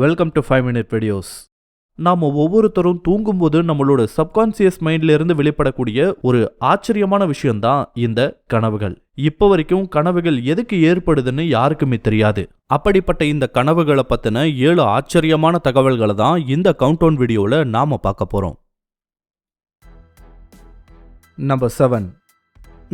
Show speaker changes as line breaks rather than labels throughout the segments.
Welcome to five minute videos நாம் ஒவ்வொருத்தரும் தூங்கும்போது நம்மளோட சப்கான்சியஸ் மைண்ட்லேருந்து வெளிப்படக்கூடிய ஒரு ஆச்சரியமான விஷயம்தான் இந்த கனவுகள். இப்போ வரைக்கும் கனவுகள் எதுக்கு ஏற்படுதுன்னு யாருக்குமே தெரியாது. அப்படிப்பட்ட இந்த கனவுகளை பற்றின ஏழு ஆச்சரியமான தகவல்களை தான் இந்த கவுண்டவுன் வீடியோவில் நாம் பார்க்க போகிறோம் நம்பர் செவன்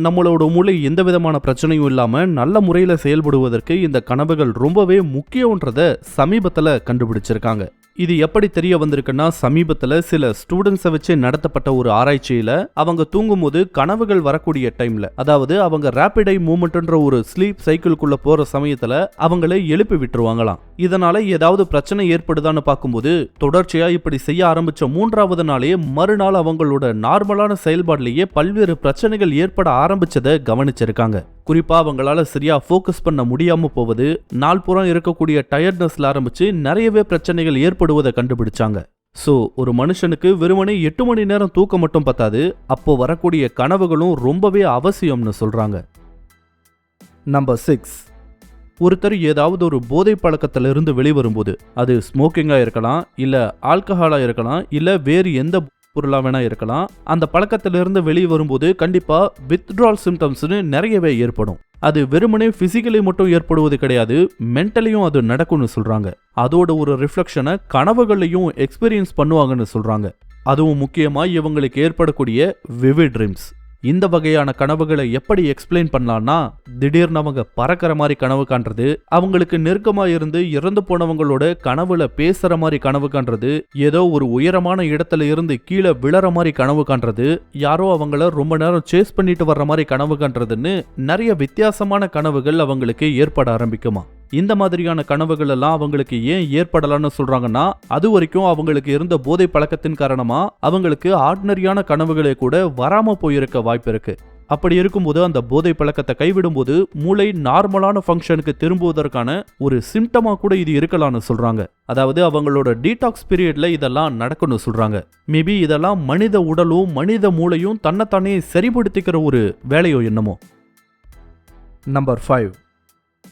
நம்மளோட மூளை எந்த விதமான பிரச்சனையும் இல்லாமல் நல்ல முறையில் செயல்படுவதற்கு இந்த கனவுகள் ரொம்பவே முக்கியன்றத சமீபத்தில் கண்டுபிடிச்சிருக்காங்க. இது எப்படி தெரிய வந்திருக்குன்னா சமீபத்தில் சில ஸ்டூடெண்ட்ஸை வச்சு நடத்தப்பட்ட ஒரு ஆராய்ச்சியில் அவங்க தூங்கும்போது கனவுகள் வரக்கூடிய டைமில் அதாவது அவங்க ரேபிட் ஐ மூமெண்ட்ன்ற ஒரு ஸ்லீப் சைக்கிள்குள்ளே போகிற சமயத்தில் அவங்களே எழுப்பி விட்டுருவாங்களாம். இதனால் ஏதாவது பிரச்சனை ஏற்படுதான்னு பார்க்கும்போது தொடர்ச்சியாக இப்படி செய்ய ஆரம்பித்த மூன்றாவது நாளே மறுநாள் அவங்களோட நார்மலான செயல்பாடுலேயே பல்வேறு பிரச்சனைகள் ஏற்பட ஆரம்பித்ததை கவனிச்சிருக்காங்க. குறிப்பாக அவங்களால சரியாக ஃபோக்கஸ் பண்ண முடியாமல் போவது நாள் புறம் இருக்கக்கூடிய டயர்ட்னஸில் ஆரம்பித்து நிறையவே பிரச்சனைகள் ஏற்படுவதை கண்டுபிடிச்சாங்க. ஸோ ஒரு மனுஷனுக்கு வெறுமனே எட்டு மணி நேரம் தூக்கம் மட்டும் பத்தாது அப்போ வரக்கூடிய கனவுகளும் ரொம்பவே அவசியம்னு சொல்கிறாங்க நம்பர் சிக்ஸ் ஒருத்தர் ஏதாவது ஒரு போதை பழக்கத்திலிருந்து வெளிவரும்போது அது ஸ்மோக்கிங்காக இருக்கலாம் இல்லை ஆல்கஹாலாக இருக்கலாம் இல்லை வேறு எந்த பொருளாக வேணால் இருக்கலாம். அந்த பழக்கத்திலிருந்து வெளியே வரும்போது கண்டிப்பாக வித்ட்ரால் சிம்டம்ஸ்னு நிறையவே ஏற்படும். அது வெறுமனே ஃபிசிக்கலி மட்டும் ஏற்படுவது கிடையாது மென்டலியும் அது நடக்கும்னு சொல்கிறாங்க அதோட ஒரு ரிஃப்ளெக்ஷனை கனவுகள்லையும் எக்ஸ்பீரியன்ஸ் பண்ணுவாங்கன்னு சொல்கிறாங்க அதுவும் முக்கியமாக இவங்களுக்கு ஏற்படக்கூடிய விவி ட்ரீம்ஸ் இந்த வகையான கனவுகளை எப்படி எக்ஸ்பிளைன் பண்ணலான்னா திடீர்னு அவங்க பறக்கிற மாதிரி கனவு காண்றது அவங்களுக்கு நெருக்கமா இருந்து இறந்து போனவங்களோட கனவுல பேசுற மாதிரி கனவு காண்றது ஏதோ ஒரு உயரமான இடத்துல இருந்து கீழே விழற மாதிரி கனவு காண்றது யாரோ அவங்கள ரொம்ப நேரம் சேஸ் பண்ணிட்டு வர்ற மாதிரி கனவு காண்றதுன்னு நிறைய வித்தியாசமான கனவுகள் அவங்களுக்கு ஏற்பட ஆரம்பிக்குமா? இந்த மாதிரியான கனவுகள் எல்லாம் அவங்களுக்கு ஏன் ஏற்படலாம்னு சொல்றாங்கன்னா அது வரைக்கும் அவங்களுக்கு இருந்த போதை பழக்கத்தின் காரணமா அவங்களுக்கு ஆர்டினரியான கனவுகளே கூட வராம போயிருக்க வாய்ப்பு இருக்கு. அப்படி இருக்கும்போது அந்த போதை பழக்கத்தை கைவிடும்போது மூளை நார்மலான ஃபங்க்ஷனுக்கு திரும்புவதற்கான ஒரு சிம்டமா கூட இது இருக்கலாம்னு சொல்றாங்க. அதாவது அவங்களோட டீடாக்ஸ் பீரியட்ல இதெல்லாம் நடக்கும்னு சொல்றாங்க. மேபி இதெல்லாம் மனித உடலும் மனித மூளையும் தன்னைத்தானே சரிப்படுத்திக்கிற ஒரு வேலையோ என்னமோ. நம்பர் ஃபைவ்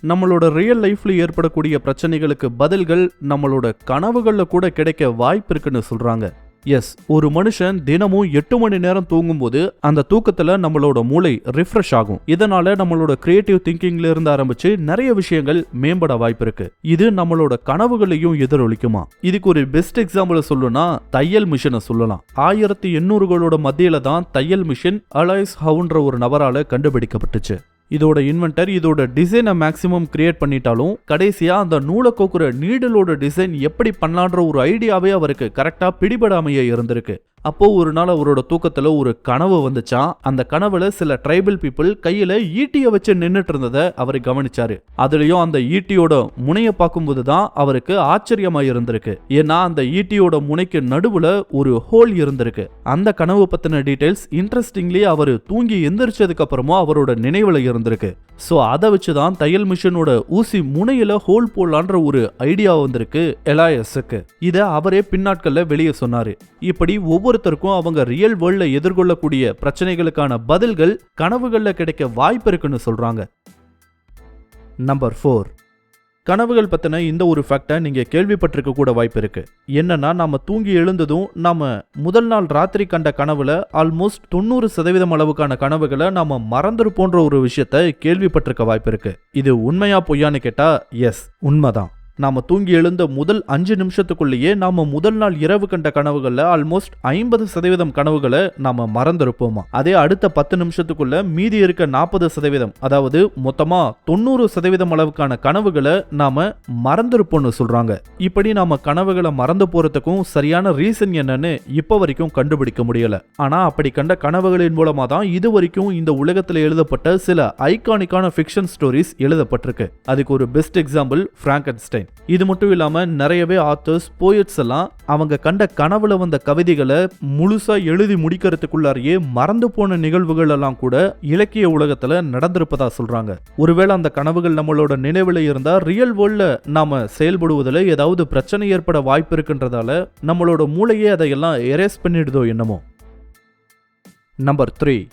நம்மளோட ரியல் லைஃப்ல ஏற்படக்கூடிய பிரச்சனைகளுக்கு பதில்கள் நம்மளோட கனவுகள்ல கூட கிடைக்க வாய்ப்பு இருக்குன்னு சொல்றாங்க. எஸ் ஒரு மனுஷன் தினமும் எட்டு மணி நேரம் தூங்கும்போது அந்த தூக்கத்துல நம்மளோட மூளை ரிஃப்ரெஷ் ஆகும். இதனால நம்மளோட கிரியேட்டிவ் திங்கிங்ல இருந்து ஆரம்பிச்சு நிறைய விஷயங்கள் மேம்பட வாய்ப்பு இருக்கு. இது நம்மளோட கனவுகளையும் எதிரொலிக்குமா? இதுக்கு ஒரு பெஸ்ட் எக்ஸாம்பிள் சொல்லணும்னா தையல் மிஷினை சொல்லலாம். ஆயிரத்தி எண்ணூறுகளோட மத்தியில தான் தையல் மிஷின் அலாய்ஸ் ஹவுன்ற ஒரு நபரால கண்டுபிடிக்கப்பட்டுச்சு. இதோட இன்வென்டர் இதோட டிசைனை மேக்ஸிமம் கிரியேட் பண்ணிட்டாலும் கடைசியாக அந்த நூலை கோக்குற நீடலோட டிசைன் எப்படி பண்ணலான்ற ஒரு ஐடியாவே அவருக்கு கரெக்டாக பிடிபடாமையே இருந்திருக்கு. அப்போ ஒரு நாள் அவரோட தூக்கத்துல ஒரு கனவு வந்துச்சான் அந்த கனவுல சில ட்ரைபல் பீப்புள் கையில ஈட்டிய வச்சு நின்னுட்டு இருந்ததை அவர் கவனிச்சாரு. அதுலயும் அந்த ஈட்டியோட முனைய பார்க்கும்போது தான் அவருக்கு ஆச்சரியமா இருந்திருக்கு. ஏன்னா அந்த ஈட்டியோட முனைக்கு நடுவுல ஒரு ஹோல் இருந்திருக்கு. அந்த கனவு பத்தின டீடைல்ஸ் இன்ட்ரெஸ்டிங்லி அவர் தூங்கி எந்திரிச்சதுக்கு அப்புறமா அவரோட நினைவுல இருந்திருக்கு. ஸோ அதை வச்சு தான் தையல் மிஷினோட ஊசி முனையில் ஹோல் போடலான்ற ஒரு ஐடியா வந்திருக்கு எலாயஸுக்கு இதை அவரே பின்னாட்களில் வெளியே சொன்னார். இப்படி ஒவ்வொருத்தருக்கும் அவங்க ரியல் வேர்ல்டில் எதிர்கொள்ளக்கூடிய பிரச்சனைகளுக்கான பதில்கள் கனவுகளில் கிடைக்க வாய்ப்பு இருக்குன்னு சொல்கிறாங்க நம்பர் ஃபோர் கனவுகள் பற்றின இந்த ஒரு ஃபேக்டை நீங்கள் கேள்விப்பட்டிருக்க கூட வாய்ப்பு இருக்குது என்னன்னா நாம தூங்கி எழுந்ததும் நாம் முதல் நாள் ராத்திரி கண்ட கனவுல ஆல்மோஸ்ட் தொண்ணூறு சதவீதம் அளவுக்கான கனவுகளை நாம் மறந்துருப்போன்ற ஒரு விஷயத்த கேள்விப்பட்டிருக்க வாய்ப்பு இருக்குது இது உண்மையா பொய்யான்னு கேட்டால் எஸ் உண்மைதான். நாம் தூங்கி எழுந்த முதல் அஞ்சு நிமிஷத்துக்குள்ளேயே நாம் முதல் நாள் இரவு கண்ட கனவுகளில் ஆல்மோஸ்ட் ஐம்பது சதவீதம் கனவுகளை நாம் மறந்துருப்போமா? அதே அடுத்த பத்து நிமிஷத்துக்குள்ள மீதி இருக்க நாற்பது சதவீதம் அதாவது மொத்தமா தொண்ணூறு சதவீதம் அளவுக்கான கனவுகளை நாம மறந்துருப்போம்னு சொல்றாங்க. இப்படி நாம கனவுகளை மறந்து போறதுக்கும் சரியான ரீசன் என்னன்னு இப்ப வரைக்கும் கண்டுபிடிக்க முடியல. ஆனா அப்படி கண்ட கனவுகளின் மூலமா தான் இது வரைக்கும் இந்த உலகத்தில் எழுதப்பட்ட சில ஐகானிக்கான ஃபிக்ஷன் ஸ்டோரிஸ் எழுதப்பட்டிருக்கு. அதுக்கு ஒரு பெஸ்ட் எக்ஸாம்பிள் பிராங்கன்ஸ்டைன் இது மட்டும் இல்லாம நிறையவே ஆத்தர்ஸ் போயட்ஸ் எல்லாம் அவங்க கண்ட கனவுல வந்த கவிதைகளை முழுசா எழுதி முடிக்கிறதுக்குள்ளாரையே மறந்து போன நிகழ்வுகள் எல்லாம் கூட இலக்கிய உலகத்துல நடந்திருப்பதா சொல்றாங்க. ஒருவேளை அந்த கனவுகள் நம்மளோட நினைவுல இருந்தா ரியல் வேர்ல்ட்ல நாம செயல்படுவதில் ஏதாவது பிரச்சனை ஏற்பட வாய்ப்பு இருக்குன்றதால நம்மளோட மூளையே அதையெல்லாம் எரேஸ் பண்ணிடுதோ என்னமோ. நம்பர் த்ரீ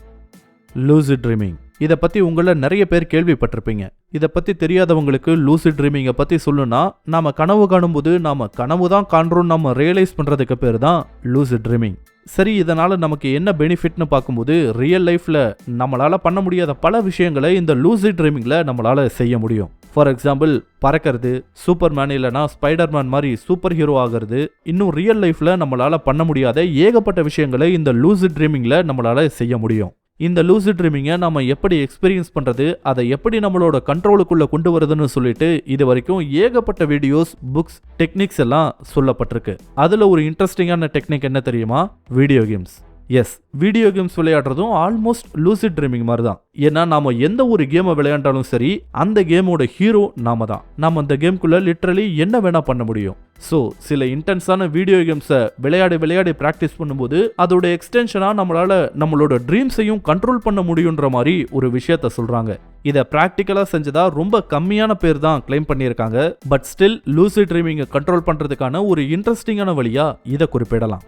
லூசி ட்ரீமிங் இதை பற்றி உங்களில் நிறைய பேர் கேள்விப்பட்டிருப்பீங்க. இதை பற்றி தெரியாதவங்களுக்கு லூசிட் ட்ரீமிங்கை பற்றி சொல்லுனா நாம் கனவு காணும்போது நாம் கனவு தான் காண்றோம் நம்ம ரியலைஸ் பண்ணுறதுக்கு பேர் தான் லூசிட் ட்ரீமிங் சரி இதனால் நமக்கு என்ன பெனிஃபிட்னு பார்க்கும்போது ரியல் லைஃப்பில் நம்மளால் பண்ண முடியாத பல விஷயங்களை இந்த லூசிட் ட்ரீமிங்கில் நம்மளால் செய்ய முடியும். ஃபார் எக்ஸாம்பிள் பறக்கிறது சூப்பர்மேன் இல்லைனா ஸ்பைடர்மேன் மாதிரி சூப்பர் ஹீரோ ஆகிறது இன்னும் ரியல் லைஃப்பில் நம்மளால் பண்ண முடியாத ஏகப்பட்ட விஷயங்களை இந்த லூசிட் ட்ரீமிங்கில் நம்மளால் செய்ய முடியும். இந்த லூசி ட்ரீமிங்கை நம்ம எப்படி எக்ஸ்பீரியன்ஸ் பண்ணுறது அதை எப்படி நம்மளோட கண்ட்ரோலுக்குள்ளே கொண்டு வருதுன்னு சொல்லிட்டு இது வரைக்கும் ஏகப்பட்ட வீடியோஸ் புக்ஸ் டெக்னிக்ஸ் எல்லாம் சொல்லப்பட்டிருக்கு. அதில் ஒரு இன்ட்ரெஸ்டிங்கான டெக்னிக் என்ன தெரியுமா? Video games yes video games விளையாடுறதும் almost lucid dreaming மாதிரி தான் ஏன்னா நாம எந்த ஒரு கேமை விளையாண்டாலும் சரி அந்த கேமோட ஹீரோ நாம தான். நாம் அந்த கேம்குள்ளே லிட்ரலி என்ன வேணா பண்ண முடியும். ஸோ சில இன்டென்ஸான வீடியோ கேம்ஸை விளையாடி விளையாடி ப்ராக்டிஸ் பண்ணும்போது அதோட எக்ஸ்டென்ஷனாக நம்மளால் நம்மளோட ட்ரீம்ஸையும் கண்ட்ரோல் பண்ண முடியுன்ற மாதிரி ஒரு விஷயத்த சொல்கிறாங்க இதை ப்ராக்டிக்கலாக செஞ்சதா ரொம்ப கம்மியான பேர் தான் கிளைம் பண்ணியிருக்காங்க. பட் ஸ்டில் லூசி ட்ரீமிங்கை கண்ட்ரோல் பண்ணுறதுக்கான ஒரு இன்ட்ரெஸ்டிங்கான வழியாக இதை குறிப்பிடலாம்.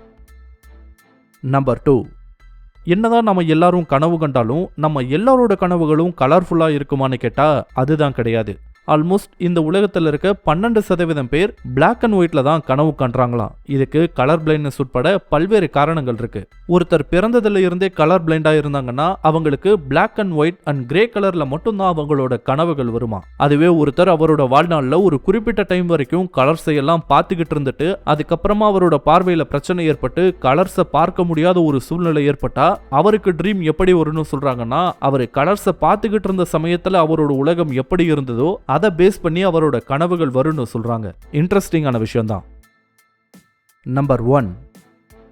நம்பர் டூ என்னதான் நம்ம எல்லாரும் கனவு கண்டாலும் நம்ம எல்லாரோட கனவுகளும் கலர்ஃபுல்லாக இருக்குமான்னு கேட்டால் அதுதான் கிடையாது. ஆல்மோஸ்ட் இந்த உலகத்தில் இருக்க பன்னெண்டு சதவீதம் பேர் பிளாக் அண்ட் ஒயிட்ல தான் கனவு காண்றாங்களாம். இதுக்கு கலர் பிளைண்ட்னஸ் உட்பட பல்வேறு காரணங்கள் இருக்கு. ஒருத்தர் பிறந்ததுல இருந்தே கலர் பிளைண்டா இருந்தாங்கன்னா அவங்களுக்கு black and white and grey கலர்ல மட்டும்தான் அவங்களோட கனவுகள் வருமா? அதுவே ஒருத்தர் அவரோட வாழ்நாளில் ஒரு குறிப்பிட்ட டைம் வரைக்கும் கலர்ஸை எல்லாம் பார்த்துக்கிட்டு இருந்துட்டு அதுக்கப்புறமா அவரோட பார்வையில பிரச்சனை ஏற்பட்டு கலர்ஸை பார்க்க முடியாத ஒரு சூழ்நிலை ஏற்பட்டா அவருக்கு ட்ரீம் எப்படி வரும்னு சொல்றாங்கன்னா அவர் கலர்ஸை பார்த்துக்கிட்டு இருந்த சமயத்துல அவரோட உலகம் எப்படி இருந்ததோ அதை பேஸ் பண்ணி அவரோட கனவுகள் வரும்னு சொல்கிறாங்க இன்ட்ரெஸ்டிங்கான விஷயம்தான். நம்பர் ஒன்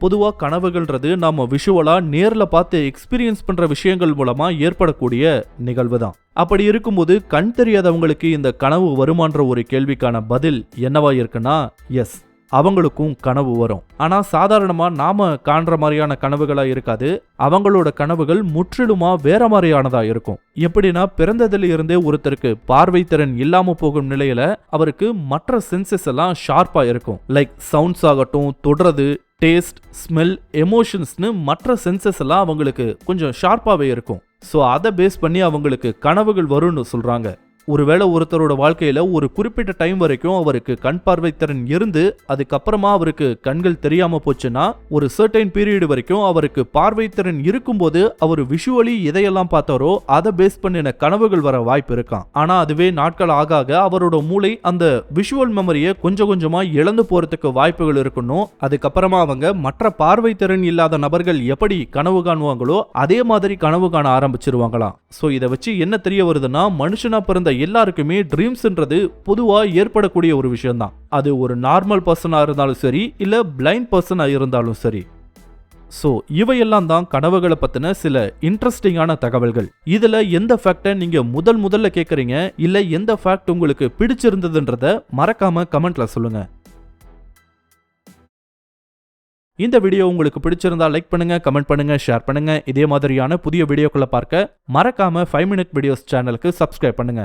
பொதுவாக கனவுகள்ன்றது நாம் விஷுவலாக நேரில் பார்த்து எக்ஸ்பீரியன்ஸ் பண்ணுற விஷயங்கள் மூலமாக ஏற்படக்கூடிய நிகழ்வு தான் அப்படி இருக்கும்போது கண் தெரியாதவங்களுக்கு இந்த கனவு வருமான்ற ஒரு கேள்விக்கான பதில் என்னவா இருக்குன்னா எஸ் அவங்களுக்கும் கனவு வரும். ஆனா சாதாரணமா நாம காண்ற மாதிரியான கனவுகளா இருக்காது. அவங்களோட கனவுகள் முற்றிலுமா வேற மாதிரியானதா இருக்கும். எப்படின்னா பிறந்ததுல இருந்தே ஒருத்தருக்கு பார்வை திறன் இல்லாம போகும் நிலையில அவருக்கு மற்ற சென்சஸ் எல்லாம் ஷார்ப்பா இருக்கும். லைக் சவுண்ட்ஸ் ஆகட்டும் தொடுறது டேஸ்ட் ஸ்மெல் எமோஷன்ஸ்னு மற்ற சென்சஸ் எல்லாம் அவங்களுக்கு கொஞ்சம் ஷார்ப்பாகவே இருக்கும். ஸோ அதை பேஸ் பண்ணி அவங்களுக்கு கனவுகள் வரும்னு சொல்றாங்க. ஒருவேளை ஒருத்தரோட வாழ்க்கையில ஒரு குறிப்பிட்ட டைம் வரைக்கும் அவருக்கு கண் பார்வை திறன் இருந்து அதுக்கப்புறமா அவருக்கு கண்கள் தெரியாம போச்சுன்னா ஒரு சர்டைன் பீரியட் வரைக்கும் அவருக்கு பார்வை திறன் இருக்கும்போது அவர் விஷுவலி எதையெல்லாம் பார்த்தாரோ அதை பேஸ் பண்ணின கனவுகள் வர வாய்ப்பு இருக்கான் ஆனா அதுவே நாட்கள் ஆக ஆக அவரோட மூளை அந்த விஷுவல் மெமரியை கொஞ்சம் கொஞ்சமா இழந்து போறதுக்கு வாய்ப்புகள் இருக்கணும் அதுக்கப்புறமா அவங்க மற்ற பார்வை திறன் இல்லாத நபர்கள் எப்படி கனவு காணுவாங்களோ அதே மாதிரி கனவு காண ஆரம்பிச்சிருவாங்களாம். ஸோ இதை வச்சு என்ன தெரிய வருதுன்னா மனுஷனா பிறந்த எல்லாருக்குமே ட்ரீம்ஸ்ன்றது பொதுவாக ஏற்படக்கூடிய ஒரு விஷயம்தான். அது ஒரு நார்மல் பர்சனாக இருந்தாலும் சரி இல்லை பிளைண்ட் பர்சனாக இருந்தாலும் சரி. ஸோ இவையெல்லாம் தான் கனவுகளை பற்றின சில இன்ட்ரெஸ்டிங்கான தகவல்கள். இதில் எந்த ஃபேக்டை நீங்கள் முதல் முதல்ல கேட்குறீங்க இல்லை எந்த ஃபேக்ட் உங்களுக்கு பிடிச்சிருந்ததுன்றத மறக்காமல் கமெண்ட்டில் சொல்லுங்க. இந்த வீடியோ உங்களுக்கு பிடிச்சிருந்தா லைக் பண்ணுங்க கமெண்ட் பண்ணுங்க ஷேர் பண்ணுங்க. இதே மாதிரியான புதிய வீடியோக்களை பார்க்க மறக்காம ஃபைவ் மினிட் வீடியோஸ் சேனலுக்கு சப்ஸ்கிரைப் பண்ணுங்க.